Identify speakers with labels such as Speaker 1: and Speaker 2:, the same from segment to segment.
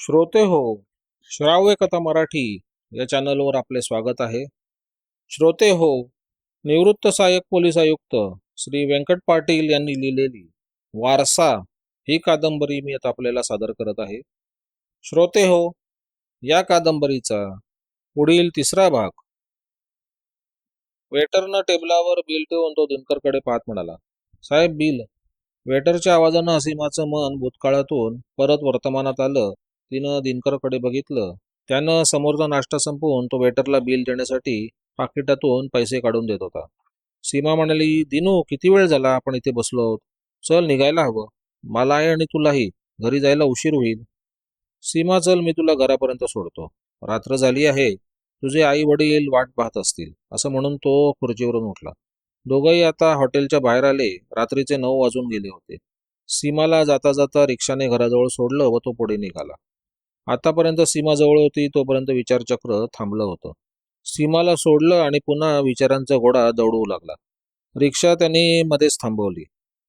Speaker 1: श्रोते हो श्राव्य कथा मराठी या चॅनलवर आपले स्वागत आहे. श्रोते हो निवृत्त सहाय्यक पोलीस आयुक्त श्री व्यंकट पाटील यांनी लिहिलेली वारसा ही कादंबरी मी आता आपल्याला सादर करत आहे. श्रोते हो या कादंबरीचा पुढील तिसरा भाग. वेटरनं टेबलावर बिल ठेवून तो दिनकरकडे पाहत म्हणाला साहेब बिल. वेटरच्या आवाजानं असीमाचं मन भूतकाळातून परत वर्तमानात आलं. तिनं दिनकरकडे बघितलं त्यानं समोरचा नाश्ता संपवून तो वेटरला बिल देण्यासाठी पाकिटातून पैसे काढून देत होता. सीमा म्हणाली दिनू किती वेळ झाला आपण इथे बसलो आहोत? चल निघायला हवं. मला आहे आणि तुलाही. घरी जायला उशीर होईल. सीमा चल मी तुला घरापर्यंत सोडतो. रात्र झाली आहे. तुझे आई वडील वाट पाहत असतील. असं म्हणून तो खुर्चीवरून उठला. दोघंही आता हॉटेलच्या बाहेर आले. रात्रीचे नऊ वाजून गेले होते. सीमाला जाता जाता रिक्षाने घराजवळ सोडलं व तो पुढे निघाला. आतापर्यंत सीमा जवळ होती तोपर्यंत विचारचक्र थांबलं होतं. सीमाला सोडलं आणि पुन्हा विचारांचा घोडा दौडवू लागला. रिक्षा त्यांनी मध्येच थांबवली.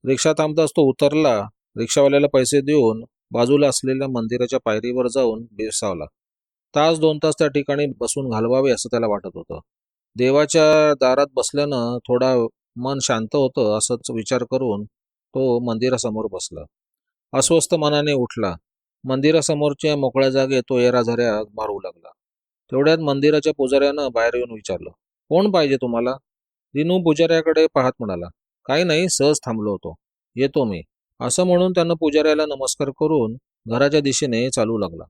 Speaker 1: रिक्षा थांबताच तो उतरला. रिक्षावाल्याला पैसे देऊन बाजूला असलेल्या मंदिराच्या पायरीवर जाऊन बेसावला. तास दोन तास त्या ठिकाणी बसून घालवावे असं त्याला वाटत होतं. देवाच्या दारात बसल्यानं थोडा मन शांत होतं असंच विचार करून तो मंदिरासमोर बसला. अस्वस्थ मनाने उठला. मंदिरासमोरच्या मोकळ्या जागेत तो येराझऱ्या मारू लागला. तेवढ्यात मंदिराच्या पुजाऱ्यानं बाहेर येऊन विचारलं कोण पाहिजे तुम्हाला? दिनू पुजाऱ्याकडे पाहत म्हणाला काही नाही सहज थांबलो होतो. येतो मी. असं म्हणून त्यानं पुजाऱ्याला नमस्कार करून घराच्या दिशेने चालू लागला.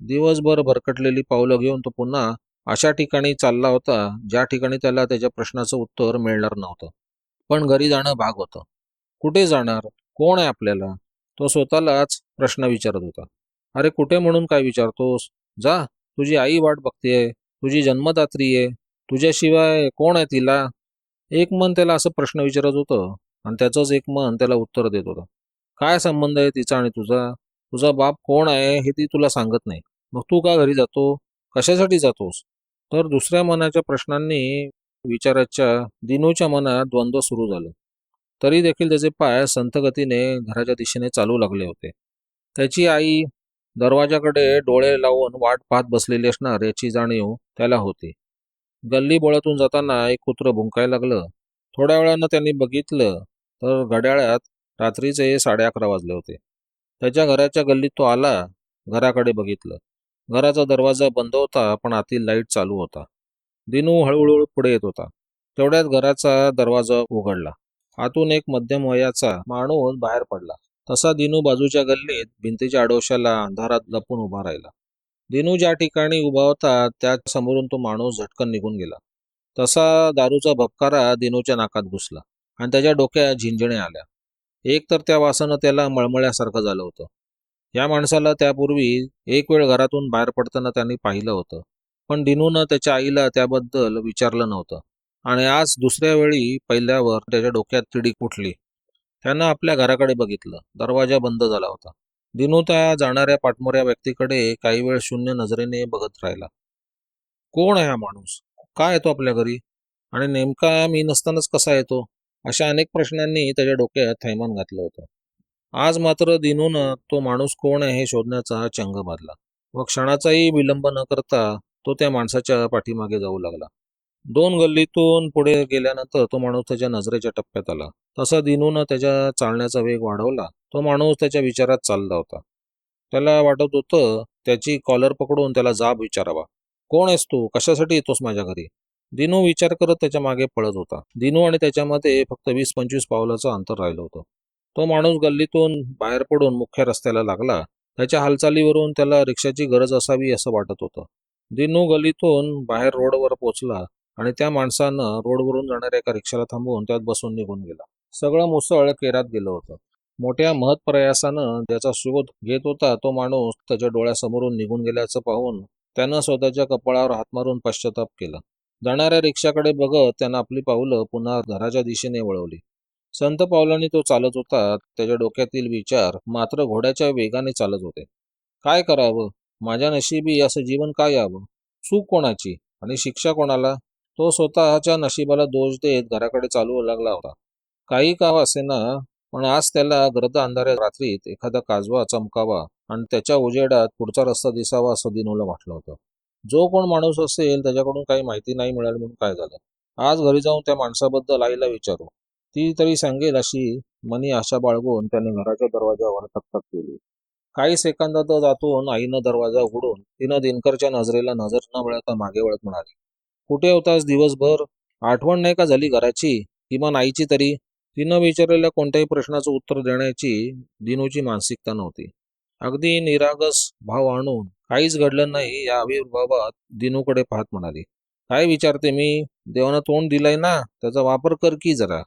Speaker 1: दिवसभर भरकटलेली पावलं घेऊन तो पुन्हा अशा ठिकाणी चालला होता ज्या ठिकाणी त्याला त्याच्या प्रश्नाचं उत्तर मिळणार नव्हतं. पण घरी जाणं भाग होतं. कुठे जाणार? कोण आहे आपल्याला? तो स्वतःलाच प्रश्न विचारत होता. अरे कुठे म्हणून काय विचारतोस? जा तुझी आई वाट बघतेय तुझी जन्मदात्री आहे तुझ्याशिवाय कोण आहे तिला? एक मन त्याला असं प्रश्न विचारत होतं आणि त्याचंच एक मन त्याला उत्तर देत होतं. काय संबंध आहे तिचा आणि तुझा? तुझा बाप कोण आहे हे ती तुला सांगत नाही. मग तू का घरी जातो? कशासाठी जातोस? तर दुसऱ्या मनाच्या प्रश्नांनी विचाराच्या दिनूच्या मनात द्वंद्व सुरू झालं. तरी देखील त्याचे पाय संथगतीने घराच्या दिशेने चालू लागले होते. त्याची आई दरवाजाकडे डोळे लावून वाट पाहत बसलेली असणार याची जाणीव त्याला होती. गल्ली बोळातून जाताना एक कुत्रं भुंकायला लागलं. थोड्या वेळानं त्यांनी बघितलं तर घड्याळ्यात रात्रीचे साडे अकरा वाजले होते. त्याच्या घराच्या गल्लीत तो आला घराकडे बघितलं. घराचा दरवाजा बंद होता पण आतील लाइट चालू होता. दिनू हळूहळू पुढे येत होता. तेवढ्यात घराचा दरवाजा उघडला. आतून एक मध्यम वयाचा माणूस बाहेर पडला. तसा दिनू बाजूच्या गल्लीत भिंतीच्या आडोशाला अंधारात लपून उभा राहिला. दिनू ज्या ठिकाणी उभा होता त्या समोरून तो माणूस झटकन निघून गेला. तसा दारूचा भपकारा दिनूच्या नाकात घुसला आणि त्याच्या डोक्यात झिंजण्या आल्या. एक तर त्या वासानं त्याला मळमळ्यासारखं झालं होतं. या माणसाला त्यापूर्वी एक वेळ घरातून बाहेर पडताना त्यांनी पाहिलं होतं. पण दिनूनं त्याच्या आईला त्याबद्दल विचारलं नव्हतं. आणि आज दुसऱ्या वेळी पहिल्यावर त्याच्या डोक्यात तिडीक उठली त्यानं आपल्या घराकडे बघितलं. दरवाजा बंद झाला होता. दिनू त्या जाणाऱ्या पाठमोऱ्या व्यक्तीकडे काही वेळ शून्य नजरेने बघत राहिला. कोण आहे हा माणूस? का येतो आपल्या घरी? आणि नेमका मी नसतानाच कसा येतो? अशा अनेक प्रश्नांनी त्याच्या डोक्यात थैमान घातलं होतं. आज मात्र दिनूनं तो माणूस कोण आहे हे शोधण्याचा चंग बांधला व क्षणाचाही विलंब न करता तो त्या माणसाच्या पाठीमागे जाऊ लागला. दोन गल्लीतून पुढे गेल्यानंतर तो माणूस त्याच्या नजरेच्या टप्प्यात आला. तसा दिनूनं त्याच्या चालण्याचा वेग वाढवला. तो माणूस त्याच्या विचारात चालला होता. त्याला वाटत होतं त्याची कॉलर पकडून त्याला जाब विचारावा. कोण आहेस तू? कशासाठी येतोस माझ्या घरी? दिनू विचार करत त्याच्यामागे पळत होता. दिनू आणि त्याच्यामध्ये फक्त वीस पंचवीस पावलाचं अंतर राहिलं होतं. तो माणूस गल्लीतून बाहेर पडून मुख्य रस्त्याला लागला. त्याच्या हालचालीवरून त्याला रिक्षाची गरज असावी असं वाटत होतं. दिनू गल्लीतून बाहेर रोडवर पोचला. आणि त्या माणसानं रोडवरून जाणाऱ्या एका रिक्षाला थांबवून त्यात बसून निघून गेला. सगळं मुसळ केरात गेलं होतं. मोठ्या महत्प्रयासानं ज्याचा शोध घेत होता तो माणूस त्याच्या डोळ्यासमोरून निघून गेल्याचं पाहून त्यानं स्वतःच्या कपाळावर हात मारून पश्चाताप केला. जाणाऱ्या रिक्षाकडे बघत त्यानं आपली पावलं पुन्हा घराच्या दिशेने वळवली. संत पावलांनी तो चालत होता. त्याच्या डोक्यातील विचार मात्र घोड्याच्या वेगाने चालत होते. काय करावं? माझ्या नशिबी असं जीवन काय यावं? चूक कोणाची? आणि शिक्षा कोणाला? तो स्वतःच्या नशिबाला दोष देत घराकडे चालू लागला होता. काही काव असेना पण आज त्याला गर्द अंधाऱ्या रात्रीत एखादा काजवा चमकावा आणि त्याच्या उजेडात पुढचा रस्ता दिसावा असं दिनूला वाटलं होतं. जो कोण माणूस असेल त्याच्याकडून काही माहिती नाही मिळाली म्हणून काय झालं? आज घरी जाऊन त्या माणसाबद्दल आईला विचारू. ती तरी सांगेल अशी मनी आशा बाळगून त्याने घराच्या दरवाजावर टकटक केली. काही सेकंदात आतून आईनं दरवाजा उघडून तिनं दिनकरच्या नजरेला नजर न मिळता मागे वळत म्हणाली कुठे होतास दिवसभर? आठवण नाही का झाली घराची? किमान आईची तरी? तिनं विचारलेल्या कोणत्याही प्रश्नाचं उत्तर देण्याची दिनूची मानसिकता नव्हती. अगदी निरागस भाव आणून काहीच घडलं नाही या आविर्भावात दिनूकडे पाहत म्हणाली. काय विचारते मी? देवानं तोंड दिलंय ना? त्याचा वापर कर की जरा.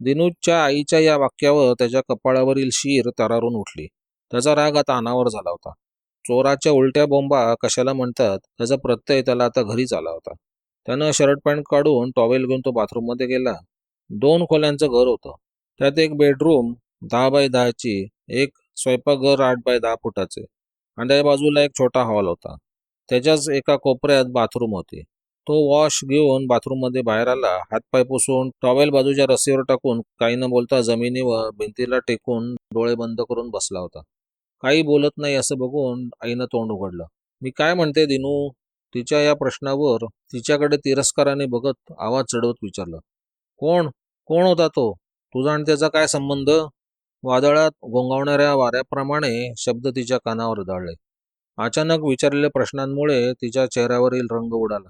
Speaker 1: दिनूच्या आईच्या या वाक्यावर त्याच्या कपाळावरील शीर तरारून उठली. त्याचा राग आता अनावर झाला होता. चोराच्या उलट्या बोंबा कशाला म्हणतात? त्याचा प्रत्यय त्याला आता घरीच आला होता. त्यानं शर्ट पॅन्ट काढून टॉवेल घेऊन तो बाथरूममध्ये गेला. दोन खोल्यांचं घर होतं. त्यात एक बेडरूम दहा बाय दहाची एक स्वयंपाकघर आठ बाय दहा फुटाचे. आणि त्या बाजूला एक छोटा हॉल होता. त्याच्याच एका कोपऱ्यात बाथरूम होती. तो वॉश घेऊन बाथरूममध्ये बाहेर आला. हातपाय पुसून टॉवेल बाजूच्या रस्सीवर टाकून काही न बोलता जमिनीवर भिंतीला टेकून डोळे बंद करून बसला होता. काही बोलत नाही असं बघून आईनं तोंड उघडलं. मी काय म्हणते दिनू? तिच्या या प्रश्नावर तिच्याकडे तिरस्काराने बघत आवाज चढवत विचारलं कोण? कोण होता तो? तुझा आणि त्याचा काय संबंध? वादळात गोंगावणाऱ्या वाऱ्याप्रमाणे शब्द तिच्या कानावर दळले अचानक विचारलेल्या प्रश्नांमुळे तिच्या चेहऱ्यावरील रंग उडाला.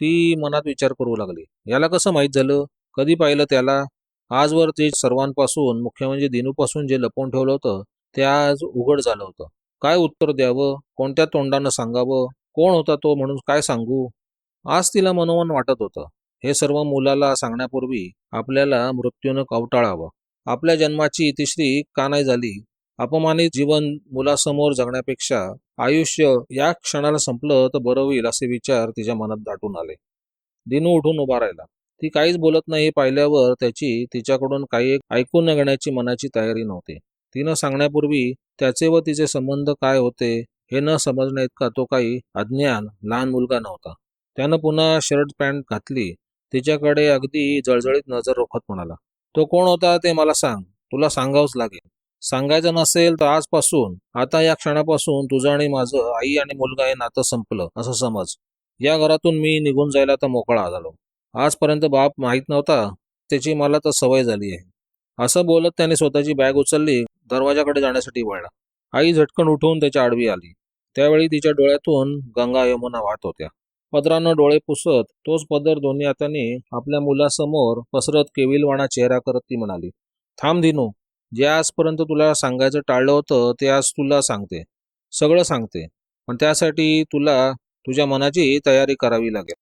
Speaker 1: ती मनात विचार करू लागली. याला कसं माहीत झालं? कधी पाहिलं त्याला? आजवर ते सर्वांपासून मुख्य म्हणजे दिनूपासून जे लपवून ठेवलं होतं ते आज उघड झालं होतं. काय उत्तर द्यावं? कोणत्या तोंडानं सांगावं? कोण होता तो म्हणून काय सांगू? आज तिला मनोमन वाटत होतं. हे सर्व मुलाला सांगण्यापूर्वी आपल्याला मृत्यूनं कवटाळावं. आपल्या जन्माची तिसरी का नाही झाली. अपमानित जीवन मुलासमोर जगण्यापेक्षा आयुष्य या क्षणाला संपलं तर बरं होईल असे विचार तिच्या मनात दाटून आले. दिनू उठून उभा राहिला. ती काहीच बोलत नाही पाहिल्यावर त्याची तिच्याकडून काही ऐकून न घेण्याची मनाची तयारी नव्हती. तिनं सांगण्यापूर्वी त्याचे व तिचे संबंध काय होते? हे न समजण्या इतका तो काही अज्ञान लहान मुलगा नव्हता. त्यानं पुन्हा शर्ट पॅन्ट घातली. तिच्याकडे अगदी जळजळीत नजर रोखत म्हणाला तो कोण होता ते मला सांग. तुला सांगावंच लागेल. सांगायचं नसेल तर आजपासून आता या क्षणापासून तुझं आणि माझं आई आणि मुलगा हे नातं संपलं असं समज. या घरातून मी निघून जायला तर मोकळा झालो. आजपर्यंत बाप माहीत नव्हता त्याची मला तर सवय झाली आहे. असं बोलत त्याने स्वतःची बॅग उचलली दरवाजाकडे जाण्यासाठी वळला. आई झटकन उठून त्याच्या आडवी आली. त्यावेळी तिच्या डोळ्यातून गंगा यमुना वाहत होत्या. पदरानं डोळे पुसत तोच पदर दोन्ही हाताने आपल्या मुलासमोर पसरत केविलवाणा चेहरा करत ती म्हणाली थांब दिनू जे आजपर्यंत तुला सांगायचं टाळलं होतं ते आज तुला सांगते. सगळं सांगते. पण त्यासाठी तुला तुझ्या मनाची तयारी करावी लागेल.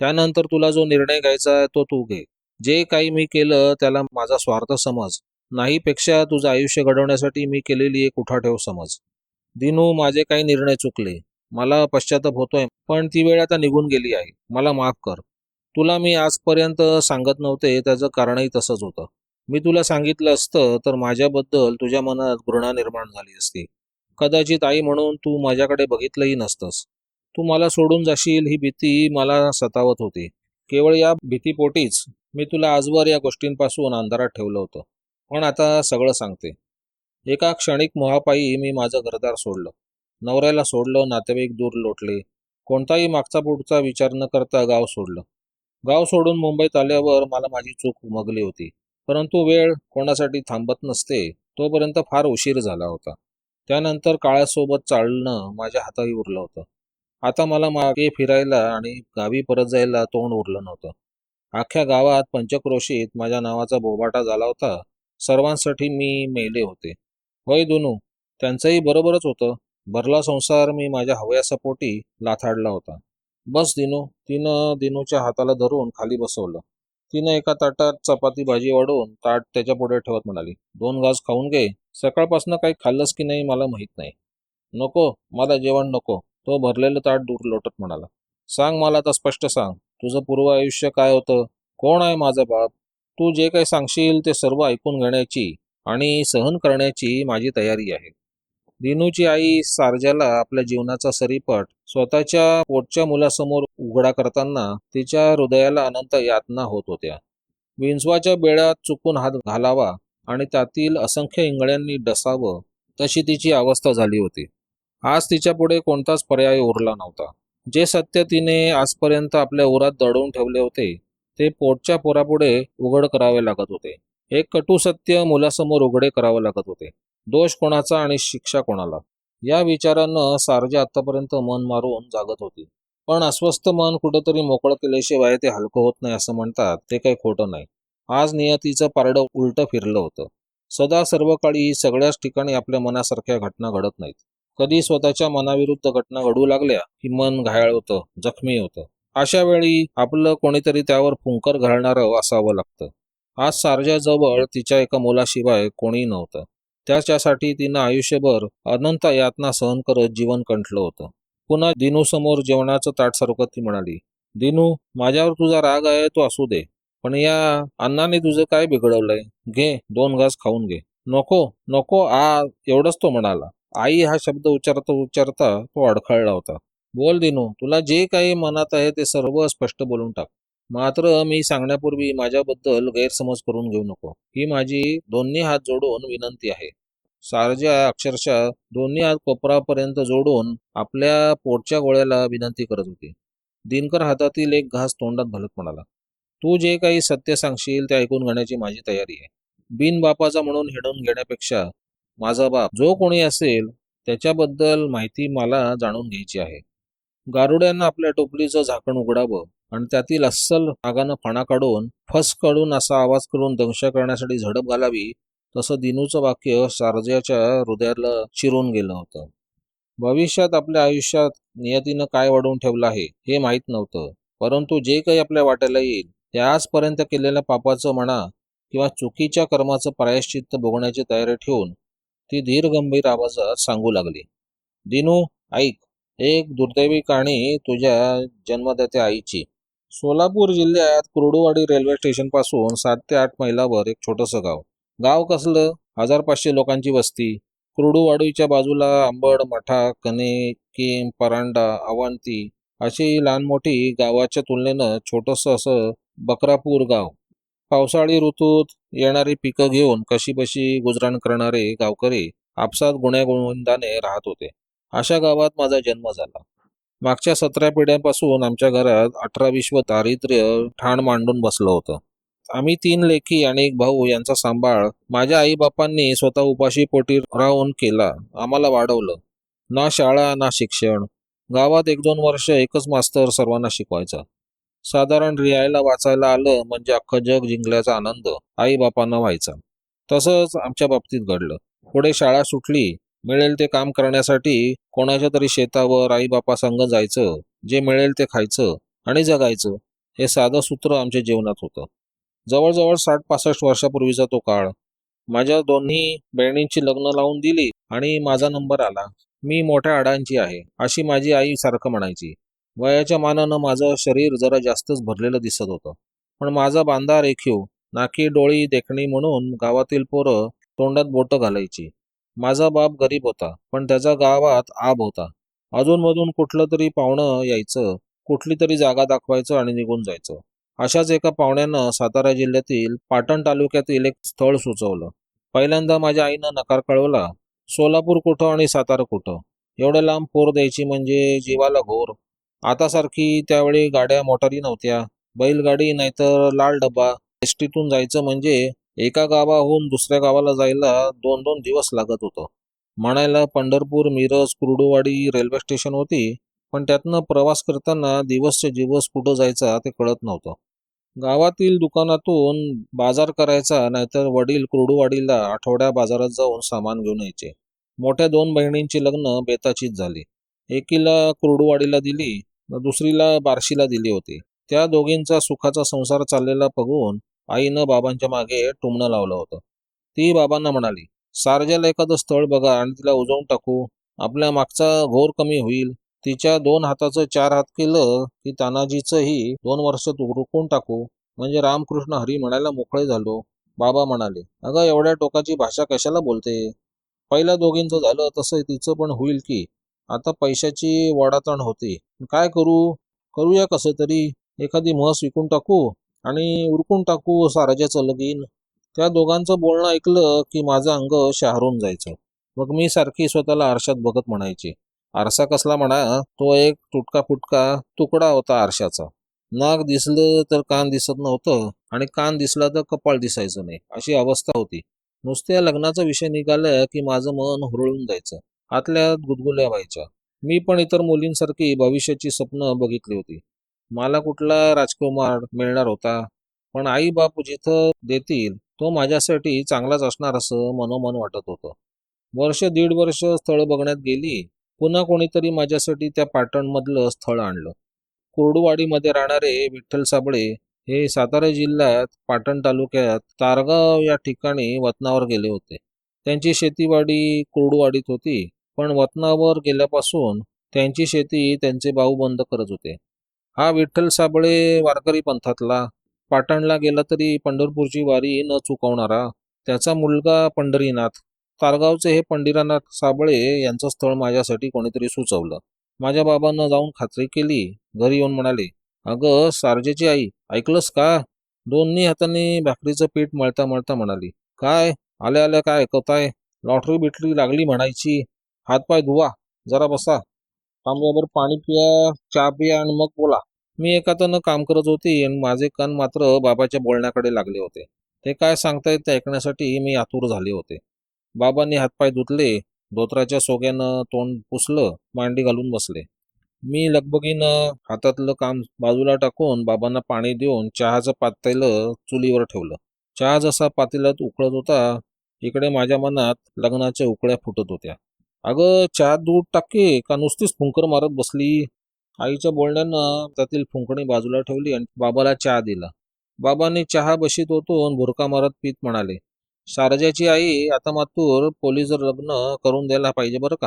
Speaker 1: त्यानंतर तुला जो निर्णय घ्यायचा आहे तो तू घे. जे काही मी केलं त्याला माझा स्वार्थ समज. नाहीपेक्षा तुझं आयुष्य घडवण्यासाठी मी केलेली एक उठाठेव समज. दिनू माझे काही निर्णय चुकले. मला पश्चाताप होतोय पण ती वेळ आता निघून गेली आहे. मला माफ कर. तुला मी आजपर्यंत सांगत नव्हते त्याचं कारणही तसंच होतं. मी तुला सांगितलं असतं तर माझ्याबद्दल तुझ्या मनात घृणा निर्माण झाली असती. कदाचित आई म्हणून तू माझ्याकडे बघितलंही नसतंस. तू मला सोडून जाशील ही भीती मला सतावत होती. केवळ या भीतीपोटीच मी तुला आजवर या गोष्टींपासून अंधारात ठेवलं होतं. पण आता सगळं सांगते. एका क्षणिक मोहापायी मी माझं घरदार सोडलं. नवऱ्याला सोडलं नातेवाईक दूर लोटले. कोणताही मागचा पुढचा विचार न करता गाव सोडलं. गाव सोडून मुंबईत आल्यावर मला माझी चूक उमगली होती. परंतु वेळ कोणासाठी थांबत नसते तोपर्यंत फार उशीर झाला होता. त्यानंतर काळासोबत चालणं माझ्या हाताही उरलं होतं. आता मला मागे फिरायला आणि गावी परत जायला तोंड उरलं नव्हतं. अख्ख्या गावात पंचक्रोशीत माझ्या नावाचा बोबाटा झाला होता. सर्वांसाठी मी मेले होते. होय दुनू त्यांचंही बरोबरच होतं. भरला संसार मी माझ्या हवयासपोटी लाथाडला होता. बस दिनू तिनं दिनूच्या हाताला धरून खाली बसवलं. तिनं एका ताटात चपाती भाजी वाढवून ताट त्याच्या पुढे ठेवत म्हणाली दोन घास खाऊन घे. सकाळपासून काही खाल्लंस की नाही मला माहीत नाही. नको मला जेवण नको. तो भरलेलं ताट दूर लोटत म्हणाला सांग मला तर स्पष्ट सांग तुझं पूर्व आयुष्य काय होतं? कोण आहे माझा बाप तू जे काही सांगशील ते सर्व ऐकून घेण्याची आणि सहन करण्याची माझी तयारी आहे. दिनूची आई सारजाला आपल्या जीवनाचा सरीपट स्वतःच्या पोटच्या मुलासमोर उघडा करताना तिच्या हृदयाला अनंत यातना होत होत्या. विंचवाच्या बेळ्यात चुकून हात घालावा आणि त्यातील असंख्य इंगळ्यांनी डसावं तशी तिची अवस्था झाली होती. आज तिच्यापुढे कोणताच पर्याय उरला नव्हता. जे सत्य तिने आजपर्यंत आपल्या उरात दडवून ठेवले होते ते पोटच्या पोरापुढे उघड करावे लागत होते. एक कटू सत्य मुलासमोर उघडे करावे लागत होते. दोष कोणाचा आणि शिक्षा कोणाला? या विचारानं सारजा आतापर्यंत मन मारून जागत होती. पण अस्वस्थ मन कुठंतरी मोकळं केल्याशिवाय ते हलकं होत नाही असं म्हणतात ते काही खोटं नाही. आज नियतीचं पारडं उलटं फिरलं होतं. सदा सर्व काळी सगळ्याच ठिकाणी आपल्या मनासारख्या घटना घडत नाहीत. कधी स्वतःच्या मनाविरुद्ध घटना घडू लागल्या की मन घायाळ होतं जखमी होतं. अशा वेळी आपलं कोणीतरी त्यावर फुंकर घालणारं असावं लागतं. आज सारजाजवळ तिच्या एका मुलाशिवाय कोणी नव्हतं. त्याच्यासाठी तिनं आयुष्यभर अनंत यातना सहन करत जीवन कंठलं होतं. पुन्हा दिनूसमोर जेवणाचं ताट सरकत ती म्हणाली दिनू माझ्यावर तुझा राग आहे तो असू दे. पण या अन्नाने तुझं काय बिघडवलंय? घे दोन घास खाऊन घे. नको नको आ एवढंच तो म्हणाला. आई हा शब्द उच्चारता उच्चारता तो अडखळला होता. बोल दिनू तुला जे काही मनात आहे ते सर्व स्पष्ट बोलून टाक. मात्र मी सांगण्यापूर्वी माझ्याबद्दल गैरसमज करून घेऊ नको. ही माझी दोन्ही हात जोडून विनंती आहे. सारजा अक्षरशः दोन्ही हात कोपरापर्यंत जोडून आपल्या पोटच्या गोळ्याला विनंती करत होती. दिनकर हातातील एक घास तोंडात भलत म्हणाला तू जे काही सत्य सांगशील ते ऐकून घेण्याची माझी तयारी आहे. बिन बापाचा म्हणून हिडून घेण्यापेक्षा माझा बाप जो कोणी असेल त्याच्याबद्दल माहिती मला जाणून घ्यायची आहे. गारुड्यांना आपल्या टोपलीचं झाकण उघडावं आणि त्यातील अस्सल आगानं फणा काढून फस काढून असा आवाज करून दंश करण्यासाठी झडप घालावी तसं दिनूचं वाक्य शारजाच्या हृदयाला चिरून गेलं होतं. भविष्यात आपल्या आयुष्यात नियतीनं काय वाढवून ठेवलं आहे हे माहीत नव्हतं. परंतु जे काही आपल्या वाट्याला येईल ते आजपर्यंत केलेल्या पापाचं म्हणा किंवा चुकीच्या कर्माचं प्रायश्चित्त बघण्याची तयारी ठेवून ती धीर गंभीर आवाजात सांगू लागली. दिनू ऐक एक दुर्दैवी कहाणी तुझ्या जन्मदात्या आईची. सोलापूर जिल्ह्यात कुर्डुवाडी रेल्वे स्टेशनपासून सात ते आठ मैलावर एक छोटंसं गाव. गाव कसलं? हजार पाचशे लोकांची वस्ती. कुर्डुवाडीच्या बाजूला आंबड मठा कने किम परांडा अवंती अशी लहान मोठी गावाच्या तुलनेनं छोटंसं असं बकरापूर गाव. पावसाळी ऋतूत येणारी पिकं घेऊन कशीबशी गुजराण करणारे गावकरी आपसात गुण्यागोविंदाने राहत होते. अशा गावात माझा जन्म झाला. मागच्या सतरा पिढ्यांपासून आमच्या घरात अठरा विश्व दारिद्र्य ठाण मांडून बसलं होतं. आम्ही तीन लेखी आणि एक भाऊ यांचा सांभाळ माझ्या आईबापांनी स्वतः उपाशी पोटी राहून केला आम्हाला वाढवलं. ना शाळा ना शिक्षण. गावात एक दोन वर्ष एकच मास्तर सर्वांना शिकवायचा. साधारण रियायला वाचायला आलं म्हणजे अख्खं जग जिंकल्याचा आनंद आईबापांना व्हायचा. तसंच आमच्या बाबतीत घडलं. पुढे शाळा सुटली मिळेल ते काम करण्यासाठी कोणाच्या तरी शेतावर आईबापा संग जायचं जे मिळेल ते खायचं आणि जगायचं हे साधं सूत्र आमच्या जीवनात होतं. जवळजवळ साठ पासष्ट वर्षापूर्वीचा तो काळ. माझ्या दोन्ही बहिणींची लग्न लावून दिली आणि माझा नंबर आला. मी मोठ्या अडांची आहे अशी माझी आई सारखं म्हणायची. वयाच्या मानानं माझं शरीर जरा जास्तच भरलेलं दिसत होतं. पण माझा बांधा रेखीव नाकी डोळी देखणी म्हणून गावातील पोरं तोंडात बोटं घालायची. माझा बाप गरीब होता पण त्याचा गावात आब होता. अजूनमधून कुठलं तरी पाहुणं यायचं कुठली तरी जागा दाखवायचं आणि निघून जायचं. अशाच एका पाहुण्यानं सातारा जिल्ह्यातील पाटण तालुक्यातील एक स्थळ सुचवलं. पहिल्यांदा माझ्या आईनं नकार कळवला सोलापूर कुठं आणि सातारा कुठं? एवढं लांब पोर द्यायची म्हणजे जीवाला घोर. आतासारखी त्यावेळी गाड्या मोटारी नव्हत्या बैलगाडी नाहीतर लाल डबा एस टीतून जायचं म्हणजे एका गावाहून दुसऱ्या गावाला जायला दोन दोन दिवस लागत होतं. म्हणायला पंढरपूर मिरज कुर्डुवाडी रेल्वे स्टेशन होती पण त्यातनं प्रवास करताना दिवसचे दिवस कुठं जायचा ते कळत नव्हतं. गावातील दुकानातून बाजार करायचा नाहीतर वडील कुर्डुवाडीला आठवड्या बाजारात जाऊन सामान घेऊन यायचे. मोठ्या दोन बहिणींची लग्न बेताचीच झाली. एकीला कुर्डुवाडीला दिली दुसरीला बार्शीला दिली होती. त्या दोघींचा सुखाचा संसार चाललेला बघून आईनं बाबांच्या मागे टुमणं लावलं होतं. ती बाबांना म्हणाली सारजाला एखादं स्थळ बघा आणि तिला उजवून टाकू. आपल्या मागचा घोर कमी होईल. तिच्या दोन हाताचं चार हात केलं की तानाजीचंही दोन वर्षात रुकून टाकू. म्हणजे रामकृष्ण हरी म्हणायला मोकळे झालो. बाबा म्हणाले अगं एवढ्या टोकाची भाषा कशाला बोलते? पहिल्या दोघींचं झालं तसं तिचं पण होईल की. आता पैशाची वडातण होते. काय करू? करूया कसं तरी? एखादी म्हस विकून टाकू? आणि उरकून टाकू साराज्याचं लगीन. त्या दोघांचं बोलणं ऐकलं की माझं अंग शहारून जायचं. मग मी सारखी स्वतःला आरशात बघत म्हणायची आरसा कसला म्हणा तो एक तुटका फुटका तुकडा होता आरशाचा. नाक दिसलं तर कान दिसत नव्हतं आणि कान दिसला तर कपाळ दिसायचं नाही अशी अवस्था होती. नुसत्या लग्नाचा विषय निघाला की माझं मन हुरळून जायचं आतल्या गुदगुल्या व्हायच्या. मी पण इतर मुलींसारखी भविष्याची स्वप्न बघितली होती. मला कुठला राजकुमार मिळणार होता? पण आई बाप जिथं देतील तो माझ्यासाठी चांगलाच असणार असं मनोमन वाटत होतं. वर्ष दीड वर्ष स्थळ बघण्यात गेली पुन्हा कोणीतरी माझ्यासाठी त्या पाटणमधलं स्थळ आणलं. कुर्डुवाडीमध्ये राहणारे विठ्ठल साबळे हे सातारा जिल्ह्यात पाटण तालुक्यात तारगाव या ठिकाणी वतनावर गेले होते. त्यांची शेतीवाडी कुर्डुवाडीत होती पण वतनावर गेल्यापासून त्यांची शेती त्यांचे भाऊ बंद करत होते. हा विठ्ठल साबळे वारकरी पंथातला. पाटणला गेला तरी पंढरपूरची वारी न चुकवणारा. त्याचा मुलगा पंढरीनाथ. तारगावचे हे पंढरीनाथ साबळे यांचं स्थळ माझ्यासाठी कोणीतरी सुचवलं. माझ्या बाबांना जाऊन खात्री केली. घरी येऊन म्हणाले अगं सारजेची आई ऐकलंस का? दोन्ही हातांनी भाकरीचं पीठ मळता मळता म्हणाली काय? आल्या आल्या काय ऐकवताय लॉटरी बिटरी लागली म्हणायची. हातपाय धुवा जरा बसा. तांब्यावर पाणी पिया चहा पिया आणि मग बोला. मी एका काम करत होती आणि माझे कान मात्र बाबाच्या बोलण्याकडे लागले होते. ते काय सांगतायत ते ऐकण्यासाठी मी आतुर झाले होते. बाबांनी हातपाय धुतले धोत्राच्या सोग्यानं तोंड पुसलं मांडी घालून बसले. मी लगबगीनं हातातलं काम बाजूला टाकून बाबांना पाणी देऊन चहाचं पातेलं चुलीवर ठेवलं. चहा जसा पातेल्यात उकळत होता इकडे माझ्या मनात लग्नाच्या उकळ्या फुटत होत्या. अगं चहा दूध टाके का नुसतीच फुंकर मारत बसली? आईच्या बोलण्यानं त्यातील फुंकणी बाजूला ठेवली आणि बाबाला चहा दिला. बाबांनी चहा बशीत ओतून भुरका मारत पीत म्हणाले शारजाची आई आता मातूर पोलीस लग्न करून द्यायला पाहिजे बरं का?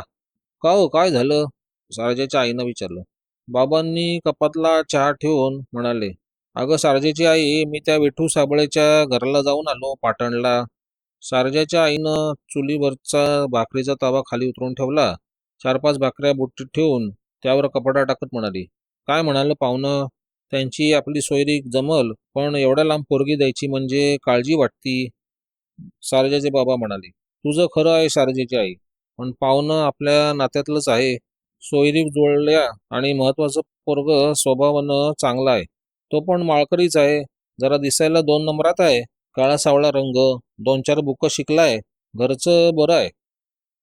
Speaker 1: का हो? काय झालं? शारजाच्या आईनं विचारलं. बाबांनी कपातला चहा ठेवून म्हणाले अगं शारजेची आई मी त्या विठू साबळेच्या घराला जाऊन आलो पाटणला. शारजाच्या आईनं चुलीवरचा भाकरीचा तवा खाली उतरून ठेवला. चार पाच भाकऱ्या बुट्टीत ठेवून त्यावर कपडा टाकत म्हणाली. काय म्हणालं पाहुणं? त्यांची आपली सोयरी जमल पण एवढ्या लांब पोरगी द्यायची म्हणजे काळजी वाटती. सारजाचे बाबा म्हणाले. तुझं खरं आहे सारजेची आई पण पाहुणं आपल्या नात्यातलंच आहे. सोयरी जुळल्या आणि महत्वाचं पोरग स्वभावानं चांगला आहे. तो पण माळकरीच आहे. जरा दिसायला दोन नंबरात आहे. काळा सावळा रंग दोन चार बुकं शिकलाय. घरचं बरं आहे.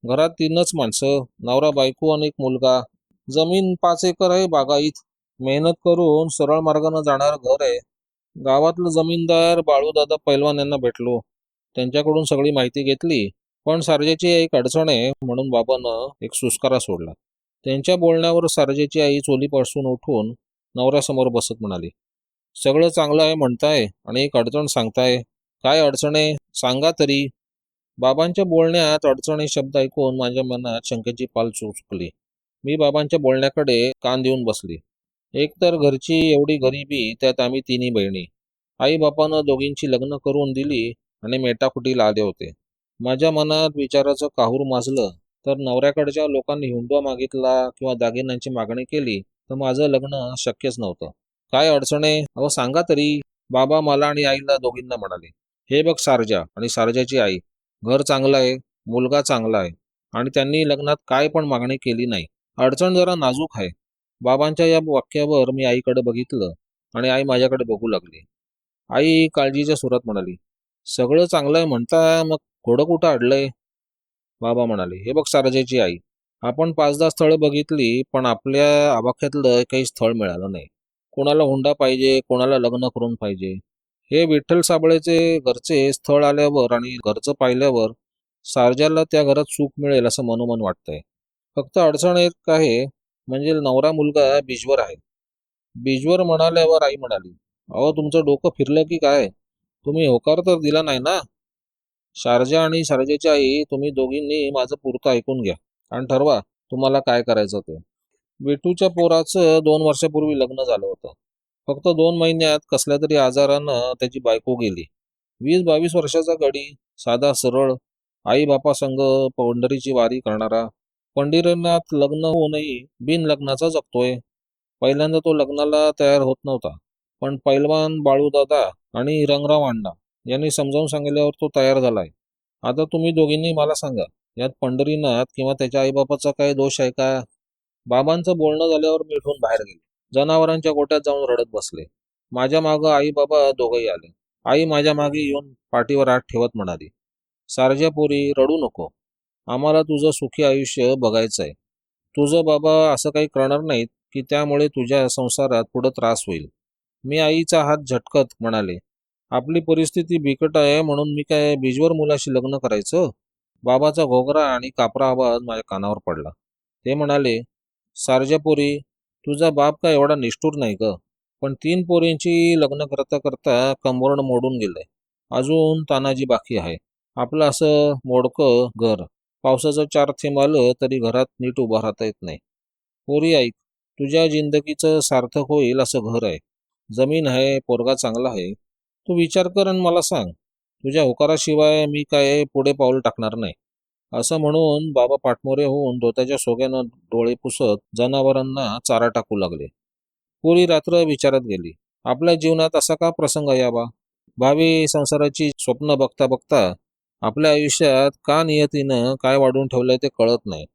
Speaker 1: घरात तीनच माणसं नवरा बायको आणि एक मुलगा. जमीन पाच एकर आहे बागाईत मेहनत करून सरळ मार्गानं जाणार घर आहे. गावातलं जमीनदार बाळूदादा पैलवान यांना भेटलो. त्यांच्याकडून सगळी माहिती घेतली. पण सारजेची एक अडचण आहे म्हणून बाबानं एक सुस्कारा सोडला. त्यांच्या बोलण्यावर सारजेची आई चोलीपासून उठून नवऱ्यासमोर बसत म्हणाली सगळं चांगलं आहे म्हणताय आणि एक अडचण सांगताय. काय अडचण आहे? सांगा तरी. बाबांच्या बोलण्यात अडचणी शब्द ऐकून माझ्या मनात शंकेची पाल चुकली. मी बाबांच्या बोलण्याकडे कान देऊन बसली. एकतर घरची एवढी गरिबी त्यात आम्ही तिन्ही बहिणी. आई बापानं दोघींची लग्न करून दिली आणि मेटाकुटीला आले होते. माझ्या मनात विचाराचं काहूर माजलं तर नवऱ्याकडच्या लोकांनी हुंडवा मागितला किंवा दागिन्यांची मागणी केली तर माझं लग्न शक्यच नव्हतं. काय अडचण? आहे अहो सांगा तरी. बाबा मला आणि आईला दोघींना म्हणाले हे बघ सारजा आणि सारजाची आई घर चांगलं आहे मुलगा चांगला आहे आणि त्यांनी लग्नात काय पण मागणी केली नाही. अडचण जरा नाजूक आहे. बाबांच्या या वाक्यावर मी आईकडे बघितलं आणि आई माझ्याकडे बघू लागली. आई काळजीच्या सुरात म्हणाली सगळं चांगलं आहे म्हणता मग घोडं कुठं अडलंय बाबा म्हणाले हे बघ सारजेची आई आपण पाच दहा स्थळं बघितली पण आपल्या आवाख्यातलं काही स्थळ मिळालं नाही. कोणाला हुंडा पाहिजे कोणाला लग्न करून पाहिजे. हे विठ्ठल साबळेचे घरचे स्थळ आल्यावर आणि घरचं पाहिल्यावर सारजाला त्या घरात सुख मिळेल असं मनोमन वाटतंय. फक्त अडचण एक आहे म्हणजे नवरा मुलगा बीजवर आहे. बीजवर म्हणाल्यावर आई म्हणाली अहो तुमचं डोकं फिरलं की काय? तुम्ही होकार तर दिला नाही ना? शारजा आणि शारजेची आई तुम्ही दोघींनी माझं पुरतं ऐकून घ्या. आणि ठरवा तुम्हाला काय करायचं ते. विटूच्या पोराचं दोन वर्षापूर्वी लग्न झालं होतं. फक्त दोन महिन्यात कसल्या तरी आजारानं त्याची बायको गेली. वीस बावीस वर्षाचा गडी साधा सरळ आई बापासंग पंढरीची वारी करणारा पंढरीनाथ लग्न होऊनही बिन लग्नाचा जगतोय. पहिल्यांदा तो लग्नाला तयार होत नव्हता. पण पैलवान बाळूदादा आणि रंगराव अण्णा यांनी समजावून सांगितल्यावर तो तयार झालाय. आता तुम्ही दोघींनी मला सांगा यात पंढरीनाथ किंवा त्याच्या आईबापाचा काही दोष आहे का? बाबांचं बोलणं झाल्यावर मी बाहेर गेले. जनावरांच्या गोट्यात जाऊन रडत बसले. माझ्या मागं आई बाबा दोघंही आले. आई माझ्या मागे येऊन पाठीवर आत ठेवत म्हणाली सारजापुरी रडू नको. आम्हाला तुझं सुखी आयुष्य बघायचं आहे. तुझं बाबा असं काही करणार नाहीत की त्यामुळे तुझ्या संसारात पुढं त्रास होईल. मी आईचा हात झटकत म्हणाले आपली परिस्थिती बिकट आहे म्हणून मी काय बीजवर मुलाशी लग्न करायचं? बाबाचा घोगरा आणि कापरा आवाज माझ्या कानावर पडला. ते म्हणाले सारजापुरी पोरी तुझा बाप काय एवढा निष्ठूर नाही ग. पण तीन पोरींची लग्न करता करता कंबरण मोडून गेलंय. अजून तानाजी बाकी आहे. आपलं असं मोडकं घर. पावसाचं चार थेंब आलं तरी घरात नीट उभं राहता येत नाही. पोरी ऐक तुझ्या जिंदगीचं सार्थक होईल असं घर आहे. जमीन आहे पोरगा चांगला आहे. तू विचार कर आणि मला सांग तुझ्या होकाराशिवाय मी काय पुढे पाऊल टाकणार नाही. असं म्हणून बाबा पाठमोरे होऊन धोत्याच्या सोग्यानं डोळे पुसत जनावरांना चारा टाकू लागले. पुरी रात्र विचारत गेली. आपल्या जीवनात असा का प्रसंग यावा भावी संसाराची स्वप्न बघता बघता आपल्या आयुष्यात का नियतीनं काय वाढून ठेवलंय ते कळत नाही.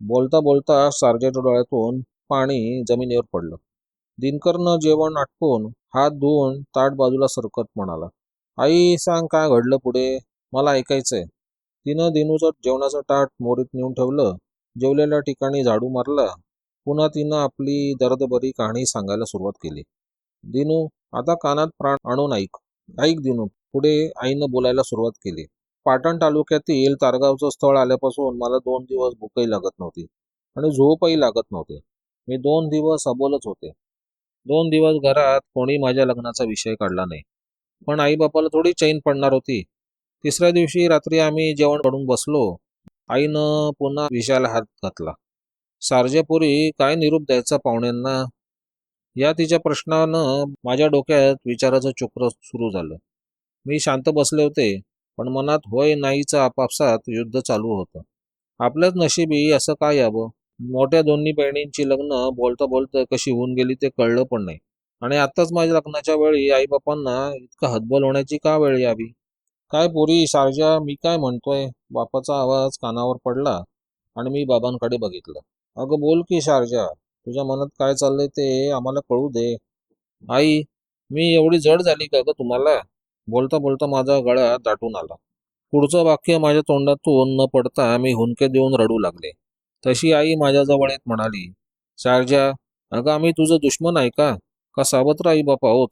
Speaker 1: बोलता बोलता सारजेच्या डोळ्यातून पाणी जमिनीवर पडलं. दिनकरनं जेवण आटपून हात धुवून ताट बाजूला सरकत म्हणाला आई सांग काय घडलं पुढे? मला ऐकायचंय. तिनं दिनूचं जेवणाचं ताट मोरीत नेऊन ठेवलं जेवलेल्या ठिकाणी झाडू मारला. पुन्हा तिनं आपली दर्दभरी कहाणी सांगायला सुरुवात केली. दिनू आता कानात प्राण आणून ऐक. ऐक दिनू पुढे आईनं बोलायला सुरुवात केली. पाटण तालुक्यातील तारगावचं स्थळ आल्यापासून मला दोन दिवस भूकही लागत नव्हती आणि झोपही लागत नव्हते. मी दोन दिवस अबोलच होते. दोन दिवस घरात कोणी माझ्या लग्नाचा विषय काढला नाही. पण आई बापाला थोडी चैन पडणार होती. तिसऱ्या दिवशी रात्री आम्ही जेवण करून बसलो. आईनं पुन्हा विषयाला हात घातला. सारजेपुरी काय निरूप द्यायचा पाहुण्यांना? या तिच्या प्रश्नानं माझ्या डोक्यात विचाराचं चक्र सुरू झालं. मी शांत बसले होते. पण मनात होय नाहीचा आपापसात युद्ध चालू होतं. आपल्याच नशिबी असं काय यावं? मोठ्या दोन्ही बहिणींची लग्न बोलता बोलता कशी होऊन गेली ते कळलं पण नाही. आणि आत्ताच माझ्या लग्नाच्या वेळी आईबापांना इतका हतबल होण्याची का वेळ यावी? काय पोरी सारजा मी काय म्हणतोय? बापाचा आवाज कानावर पडला आणि मी बाबांकडे बघितलं. अगं बोल की शारजा तुझ्या मनात काय चाललंय ते आम्हाला कळू दे. आई मी एवढी जड झाली का ग तुम्हाला? बोलता बोलता माझा गळा दाटून आला. पुढचं वाक्य माझ्या तोंडातून न पडता मी हुंके देऊन रडू लागले. तशी आई माझ्याजवळ येत म्हणाली शारजा अगं आम्ही तुझं दुश्मन आहे का? का सावत्र आई बापा आहोत?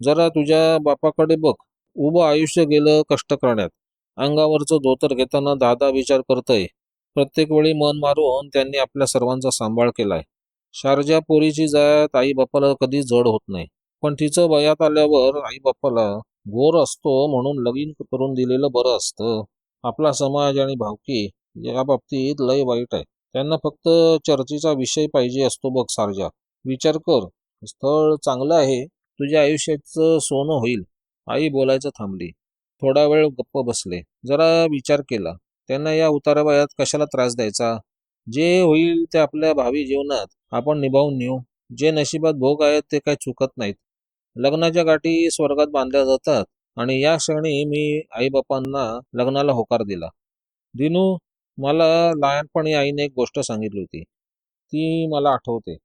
Speaker 1: जरा तुझ्या बापाकडे बघ. उभं आयुष्य गेलं कष्ट करण्यात. अंगावरचं धोतर घेताना दादा विचार करतय. प्रत्येक वेळी मन मारून त्यांनी आपल्या सर्वांचा सांभाळ केलाय. शारजा पोरीची जात आई बापाला कधी जड होत नाही. पण तिचं वयात आल्यावर आई बापाला गोर असतो म्हणून लगीन करून दिलेलं बरं असतं. आपला समाज आणि भावकी या बाबतीत लय वाईट आहे. त्यांना फक्त चर्चेचा विषय पाहिजे असतो बघ सारजा. विचार कर. स्थळ चांगलं आहे. तुझ्या आयुष्याचं सोनं होईल. आई बोलायचं थांबली. थोडा वेळ गप्प बसले. जरा विचार केला. त्यांना या उतारावयात कशाला त्रास द्यायचा? जे होईल ते आपल्या भावी जीवनात आपण निभावून नेऊ. जे नशिबात भोग आहेत ते काही चुकत नाहीत. लग्नाच्या गाठी स्वर्गात बांधल्या जातात आणि या क्षणी मी आईबापांना लग्नाला होकार दिला. दिनू मला लहानपणी आईने एक गोष्ट सांगितली होती. ती मला आठवते.